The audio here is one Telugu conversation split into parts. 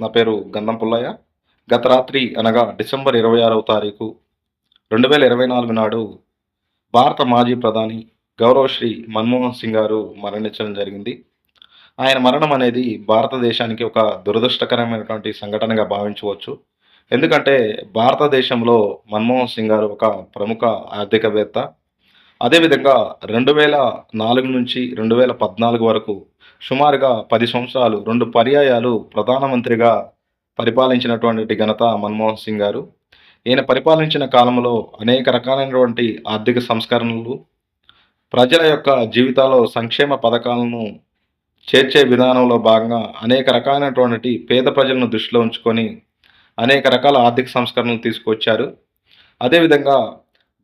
నా పేరు గంధం పుల్లయ్య. గత రాత్రి అనగా డిసెంబర్ ఇరవై ఆరవ తారీఖు రెండు వేల ఇరవై నాలుగు నాడు భారత మాజీ ప్రధాని గౌరవశ్రీ మన్మోహన్ సింగ్ గారు మరణించడం జరిగింది. ఆయన మరణం అనేది భారతదేశానికి ఒక దురదృష్టకరమైనటువంటి సంఘటనగా భావించవచ్చు. ఎందుకంటే భారతదేశంలో మన్మోహన్ సింగ్ గారు ఒక ప్రముఖ ఆర్థికవేత్త అదేవిధంగా రెండు వేల నాలుగు నుంచి రెండు వేల పద్నాలుగు వరకు సుమారుగా పది సంవత్సరాలు రెండు పర్యాయాలు ప్రధానమంత్రిగా పరిపాలించినటువంటి ఘనత మన్మోహన్ సింగ్ గారు. ఈయన పరిపాలించిన కాలంలో అనేక రకాలైనటువంటి ఆర్థిక సంస్కరణలు ప్రజల యొక్క జీవితాల్లో సంక్షేమ పథకాలను చేర్చే విధానంలో భాగంగా అనేక రకాలైనటువంటి పేద ప్రజలను దృష్టిలో ఉంచుకొని అనేక రకాల ఆర్థిక సంస్కరణలు తీసుకొచ్చారు. అదేవిధంగా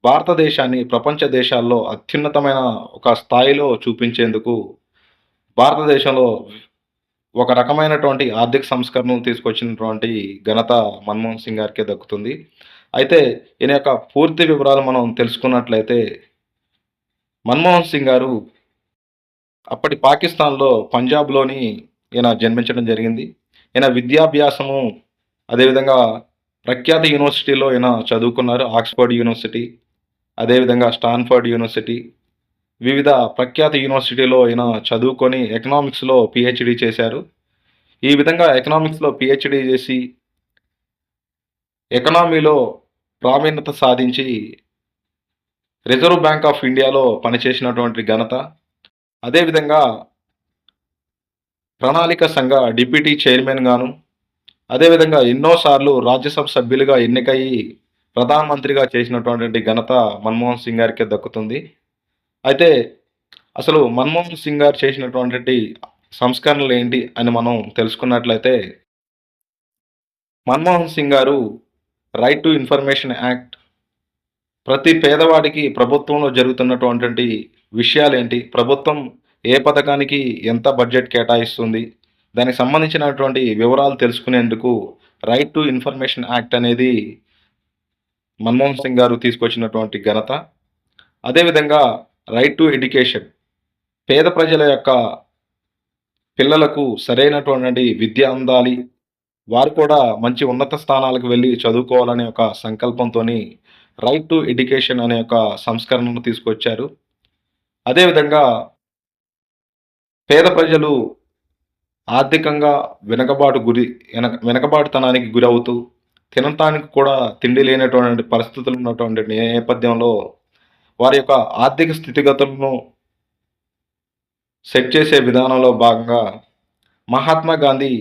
భారతదేశాన్ని ప్రపంచ దేశాల్లో అత్యున్నతమైన ఒక స్థాయిలో చూపించేందుకు భారతదేశంలో ఒక రకమైనటువంటి ఆర్థిక సంస్కరణలు తీసుకొచ్చినటువంటి ఘనత మన్మోహన్ సింగ్ గారికే దక్కుతుంది. అయితే ఈయన యొక్క పూర్తి వివరాలు మనం తెలుసుకున్నట్లయితే మన్మోహన్ సింగ్ గారు అప్పటి పాకిస్తాన్లో పంజాబ్లోని ఈయన జన్మించడం జరిగింది. ఈయన విద్యాభ్యాసము అదేవిధంగా ప్రఖ్యాత యూనివర్సిటీలో ఈయన చదువుకున్నారు ఆక్స్ఫర్డ్ యూనివర్సిటీ. అదేవిధంగా స్టాన్ఫర్డ్ యూనివర్సిటీ వివిధ ప్రఖ్యాత యూనివర్సిటీలో ఈయన చదువుకొని ఎకనామిక్స్లో పిహెచ్డి చేశారు. ఈ విధంగా ఎకనామిక్స్లో పిహెచ్డి చేసి ఎకనామీలో ప్రావీణ్యత సాధించి రిజర్వ్ బ్యాంక్ ఆఫ్ ఇండియాలో పనిచేసినటువంటి ఘనత. అదేవిధంగా ప్రణాళిక సంఘ డిప్యూటీ చైర్మన్ గాను అదేవిధంగా ఎన్నోసార్లు రాజ్యసభ సభ్యులుగా ఎన్నికయ్యి ప్రధానమంత్రిగా చేసినటువంటి ఘనత మన్మోహన్ సింగ్ గారికే దక్కుతుంది. అయితే అసలు మన్మోహన్ సింగ్ గారు చేసినటువంటి సంస్కరణలు ఏంటి అని మనం తెలుసుకున్నట్లయితే మన్మోహన్ సింగ్ గారు రైట్ టు ఇన్ఫర్మేషన్ యాక్ట్ ప్రతి పేదవాడికి ప్రభుత్వంలో జరుగుతున్నటువంటి విషయాలు ఏంటి ప్రభుత్వం ఏ పథకానికి ఎంత బడ్జెట్ కేటాయిస్తుంది? దానికి సంబంధించినటువంటి వివరాలు తెలుసుకునేందుకు రైట్ టు ఇన్ఫర్మేషన్ యాక్ట్ అనేది మన్మోహన్ సింగ్ గారు తీసుకొచ్చినటువంటి ఘనత. అదేవిధంగా రైట్ టు ఎడ్యుకేషన్ పేద ప్రజల యొక్క పిల్లలకు సరైనటువంటి విద్య అందాలి. వారు కూడా మంచి ఉన్నత స్థానాలకు వెళ్ళి చదువుకోవాలనే ఒక సంకల్పంతో రైట్ టు ఎడ్యుకేషన్ అనే ఒక సంస్కరణను తీసుకొచ్చారు. అదేవిధంగా పేద ప్రజలు ఆర్థికంగా వెనకబాటు గురి వెనక వెనకబాటుతనానికి గురవుతూ తినటానికి కూడా తిండి లేనటువంటి పరిస్థితులు ఉన్నటువంటి నేపథ్యంలో వారి యొక్క ఆర్థిక స్థితిగతులను సెట్ చేసే విధానంలో భాగంగా మహాత్మా గాంధీ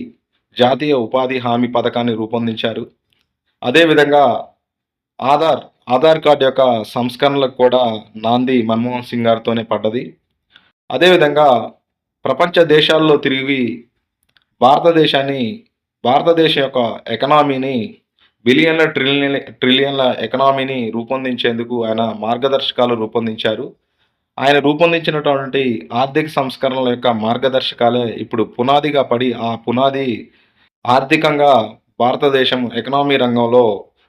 జాతీయ ఉపాధి హామీ పథకాన్ని రూపొందించారు. అదేవిధంగా ఆధార్ ఆధార్ కార్డు యొక్క సంస్కరణలకు కూడా నాంది మన్మోహన్ సింగ్ గారితోనే పడ్డది. అదేవిధంగా ప్రపంచ దేశాల్లో తిరిగి భారతదేశాన్ని భారతదేశం యొక్క ఎకనామీని బిలియన్ల ట్రిలియన్ ట్రిలియన్ల ఎకనామీని రూపొందించేందుకు ఆయన మార్గదర్శకాలు రూపొందించారు. ఆయన రూపొందించినటువంటి ఆర్థిక సంస్కరణల యొక్క మార్గదర్శకాలే ఇప్పుడు పునాదిగా పడి ఆ పునాది ఆర్థికంగా భారతదేశం ఎకనామీ రంగంలో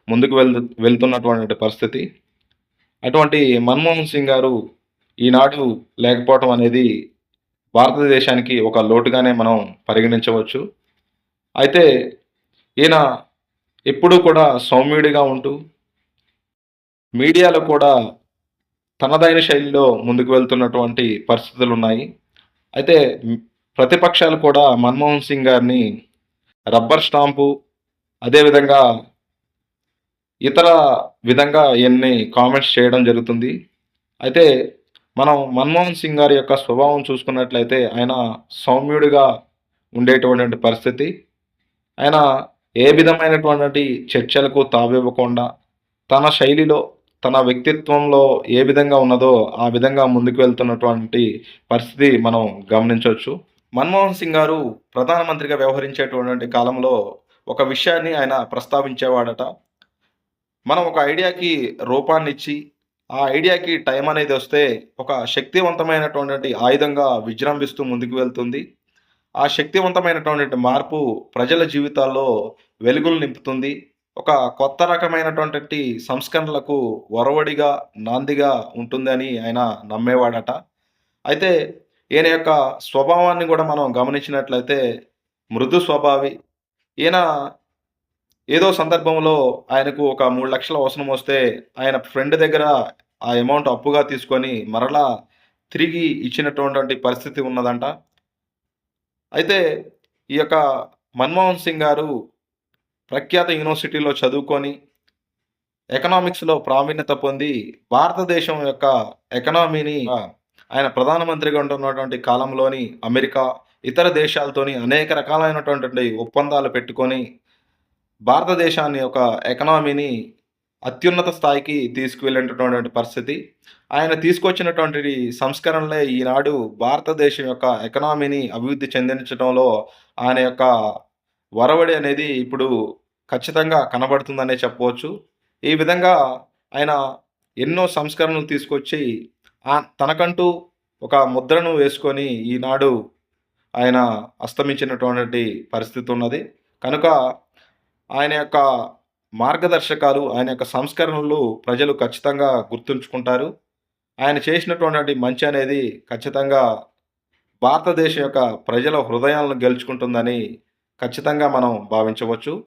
ముందుకు వెళ్ వెళ్తున్నటువంటి పరిస్థితి. అటువంటి మన్మోహన్ సింగ్ గారు ఈనాడు లేకపోవటం అనేది భారతదేశానికి ఒక లోటుగానే మనం పరిగణించవచ్చు. అయితే ఈయన ఎప్పుడూ కూడా సౌమ్యుడిగా ఉంటూ మీడియాలో కూడా తనదైన శైలిలో ముందుకు వెళ్తున్నటువంటి పరిస్థితులు ఉన్నాయి అయితే ప్రతిపక్షాలు కూడా మన్మోహన్ సింగ్ గారిని రబ్బర్ స్టాంపు అదేవిధంగా ఇతర విధంగా ఎన్ని కామెంట్స్ చేయడం జరుగుతుంది. అయితే మనం మన్మోహన్ సింగ్ గారి యొక్క స్వభావం చూసుకున్నట్లయితే ఆయన సౌమ్యుడిగా ఉండేటువంటి పరిస్థితి. ఆయన ఏ విధమైనటువంటి చర్చలకు తావివ్వకుండా తన శైలిలో తన వ్యక్తిత్వంలో ఏ విధంగా ఉన్నదో ఆ విధంగా ముందుకు వెళ్తున్నటువంటి పరిస్థితి మనం గమనించవచ్చు. మన్మోహన్ సింగ్ గారు ప్రధానమంత్రిగా వ్యవహరించేటువంటి కాలంలో ఒక విషయాన్ని ఆయన ప్రస్తావించేవాడట. మనం ఒక ఐడియాకి రూపాన్ని ఇచ్చి ఆ ఐడియాకి టైం అనేది వస్తే ఒక శక్తివంతమైనటువంటి ఆయుధంగా విజృంభిస్తూ ముందుకు వెళ్తుంది. ఆ శక్తివంతమైనటువంటి మార్పు ప్రజల జీవితాల్లో వెలుగులు నింపుతుంది. ఒక కొత్త రకమైనటువంటి సంస్కరణలకు ఒరవడిగా నాందిగా ఉంటుందని ఆయన నమ్మేవాడట. అయితే ఈయన యొక్క స్వభావాన్ని కూడా మనం గమనించినట్లయితే మృదు స్వభావి. ఈయన ఏదో సందర్భంలో ఆయనకు ఒక మూడు లక్షల అవసరం వస్తే ఆయన ఫ్రెండ్ దగ్గర ఆ అమౌంట్ అప్పుగా తీసుకొని మరలా తిరిగి ఇచ్చినటువంటి పరిస్థితి ఉన్నదంట. అయితే ఈ యొక్క మన్మోహన్ సింగ్ గారు ప్రఖ్యాత యూనివర్సిటీలో చదువుకొని ఎకనామిక్స్‌లో ప్రావీణ్యత పొంది భారతదేశం యొక్క ఎకనామీని ఆయన ప్రధానమంత్రిగా ఉంటున్నటువంటి కాలంలోని అమెరికా, ఇతర దేశాలతోని అనేక రకాలైనటువంటి ఒప్పందాలు పెట్టుకొని భారతదేశాన్ని ఒక ఎకనామీని అత్యున్నత స్థాయికి తీసుకువెళ్ళినటువంటి పరిస్థితి. ఆయన తీసుకొచ్చినటువంటి సంస్కరణలే ఈనాడు భారతదేశం యొక్క ఎకనామీని అభివృద్ధి చెందించడంలో ఆయన యొక్క వరవడి అనేది ఇప్పుడు ఖచ్చితంగా కనబడుతుందనే చెప్పవచ్చు. ఈ విధంగా ఆయన ఎన్నో సంస్కరణలు తీసుకొచ్చి తనకంటూ ఒక ముద్రను వేసుకొని ఈనాడు ఆయన అస్తమించినటువంటి పరిస్థితి ఉన్నది. కనుక ఆయన యొక్క మార్గదర్శకాలు, ఆయన యొక్క సంస్కరణలు ప్రజలు ఖచ్చితంగా గుర్తుంచుకుంటారు. ఆయన చేసినటువంటి మంచి అనేది ఖచ్చితంగా భారతదేశం యొక్క ప్రజల హృదయాలను గెలుచుకుంటుందని ఖచ్చితంగా మనం భావించవచ్చు.